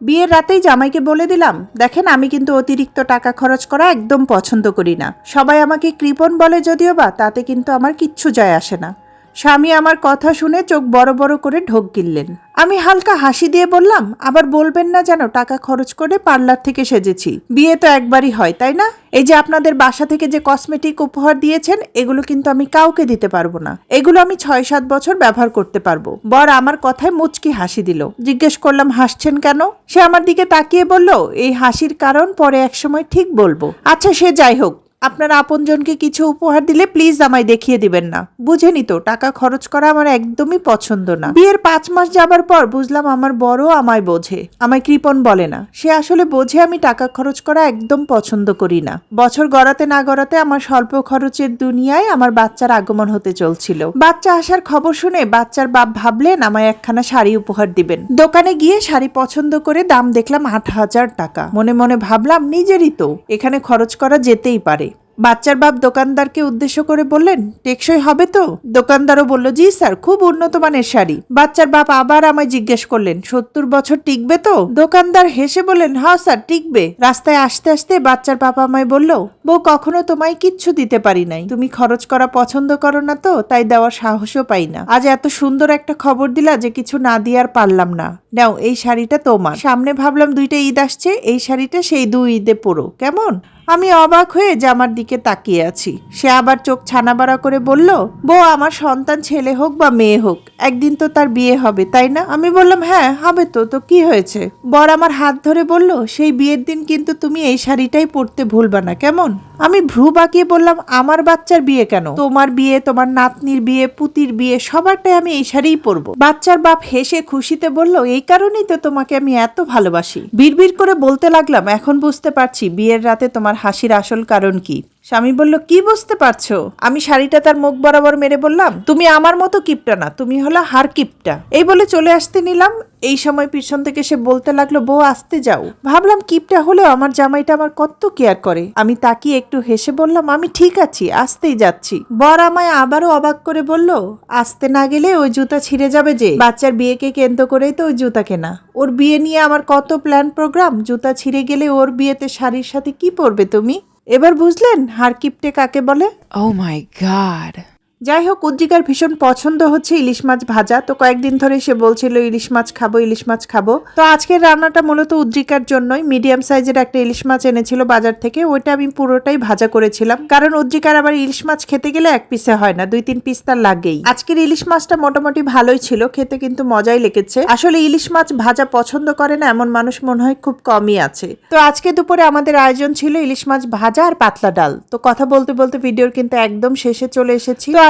বিয়ের রাতেই জামাইকে বলে দিলাম, দেখেন আমি কিন্তু অতিরিক্ত টাকা খরচ করা একদম পছন্দ করি না। সবাই আমাকে কৃপণ বলে যদিও বা তাতে কিন্তু আমার কিচ্ছু যায় আসে না। স্বামী আমার কথা শুনে চোখ বড় বড় করে ঢোক গিললেন। আমি হালকা হাসি দিয়ে বললাম, আবার বলবেন না যেন টাকা খরচ করে পার্লার থেকে সেজেছি। বিয়ে তো একবারই হয়, তাই না? এই যে আপনাদের বাসা থেকে যে কসমেটিক উপহার দিয়েছেন, এগুলো কিন্তু আমি কাউকে দিতে পারব না। এগুলো আমি ছয় সাত বছর ব্যবহার করতে পারব। বর আমার কথায় মুচকি হাসি দিল। জিজ্ঞেস করলাম, হাসছেন কেন? সে আমার দিকে তাকিয়ে বলল, এই হাসির কারণ পরে একসময় ঠিক বলব। আচ্ছা সে যাই হোক। আপনার আপনজনকে কিছু উপহার দিলে প্লিজ আমায় দেখিয়ে দিবেন না। বুঝেনি তো, টাকা খরচ করা আমার একদমই পছন্দ না। বিয়ের পাঁচ মাস যাবার পর বুঝলাম আমার বড় আমায় বোঝে। আমায় কৃপণ বলে না। সে আসলে বোঝে আমি টাকা খরচ করা একদম পছন্দ করি না। বছর গড়াতে না গড়াতে আমার স্বল্প খরচের দুনিয়ায় আমার বাচ্চার আগমন হতে চলছিল। বাচ্চা আসার খবর শুনে বাচ্চার বাপ ভাবলেন আমায় একখানা শাড়ি উপহার দিবেন। দোকানে গিয়ে শাড়ি পছন্দ করে দাম দেখলাম আট হাজার টাকা। মনে মনে ভাবলাম, নিজেরই তো। এখানে খরচ করা যেতেই পারে। বাচ্চার বাপ দোকানদারকে উদ্দেশ্য করে বললেন, টেকসই হবে তো? দোকানদারও বলল, জি স্যার, খুব উন্নত মানের শাড়ি। বাচ্চার বাপ আবার আমায় জিজ্ঞেস করলেন, সত্তর বছর টিকবে তো? দোকানদার হেসে বললেন হ্যাঁ স্যার, টিকবে। রাস্তায় আসতে আসতে বাচ্চার বাপ আমায় বলল, বউ, কখনো তোমায় কিচ্ছু দিতে পারি নাই। তুমি খরচ করা পছন্দ করো না তো, তাই দেওয়ার সাহসও পাই না। আজ এত সুন্দর একটা খবর দিলা যে কিছু না দিয়ে আর পারলাম না। নাও, এই শাড়িটা তোমার। সামনে ভাবলাম দুইটা ঈদ আসছে, এই শাড়িটা সেই দুই ঈদে পরো কেমন? আমি অবাক হয়ে জামার দিকে তাকিয়ে আছি। সে আবার চোখ ছানাবাড়া করে বলল, বউ, আমার সন্তান ছেলে হোক বা মেয়ে হোক, একদিন তো তার বিয়ে হবে, তাই না? আমি বললাম হ্যাঁ হবে তো তো কি হয়েছে? বর আমার হাত ধরে বলল, সেই বিয়ের দিন কিন্তু তুমি এই শাড়িটাই পরতে ভুলবা না, কেমন? আমি ভ্রু বাঁকিয়ে বললাম, আমার বাচ্চার বিয়ে কেন? তোমার বিয়ে, তোমার নাতনির বিয়ে, পুতির বিয়ে, সবারটাই আমি এই শাড়িই পরবো। বাচ্চার বাপ হেসে খুশিতে বলল, এই কারণেই তো তোমাকে আমি এত ভালোবাসি। বিড়বিড় করে বলতে লাগলাম, এখন বুঝতে পারছি, বিয়ের রাতে তোমার হাসির আসল কারণ কি? স্বামী বলল, কি বুঝতে পারছ? আমি শাড়িটা তার মুখ বরাবর মেরে বললাম, তুমি আমার মতো কিপটা না, তুমি হলো হার কিপটা। এই বলে চলে আসতে নিলাম। এই সময় পিছন থেকে সে বলতে লাগল, বউ, আসতে যাও। ভাবলাম, কিপটা হলেও আমার জামাইটা আমার কত কেয়ার করে? আমি তাকিয়ে একটু হেসে বললাম, আমি ঠিক আছি, আসতেই যাচ্ছি। বর আমায় আবারও অবাক করে বলল, আসতে না গেলে ওই জুতা ছিঁড়ে যাবে যে। বাচ্চার বিয়েকে কেন্দ্র করেই তো ওই জুতা কেনা। ওর বিয়ে নিয়ে আমার কত প্ল্যান প্রোগ্রাম? জুতা ছিঁড়ে গেলে ওর বিয়েতে শাড়ির সাথে কি পরবে তুমি? এবার বুঝলেন হারকিপটে কাকে বলে ও মাই god. যাই হোক উজ্জিকার ভীষণ পছন্দ হচ্ছে ইলিশ মাছ ভাজা। তো কয়েকদিন ধরে সে বলছিল, ইলিশ মাছ খাব, ইলিশ মাছ খাব। তো আজকের রান্নাটা মূলত উজ্জিকার জন্যই। মিডিয়াম সাইজের একটা ইলিশ মাছ এনেছিল বাজার থেকে, ওইটা আমি পুরোটাই ভাজা করেছিলাম। কারণ উজ্জিকার আবার ইলিশ মাছ খেতে গেলে এক পিসে হয় না, দুই তিন পিস তার লাগেই। আজকের ইলিশ মাছটা মোটামুটি ভালোই ছিল, খেতে কিন্তু মজাই লেগেছে। আসলে ইলিশ মাছ ভাজা পছন্দ করে না, এমন মানুষ মনে হয় খুব কমই আছে। তো আজকে দুপুরে আমাদের আয়োজন ছিল ইলিশ মাছ ভাজা আর পাতলা ডাল। তো কথা বলতে বলতে ভিডিওর কিন্তু একদম শেষে চলে এসেছি। তো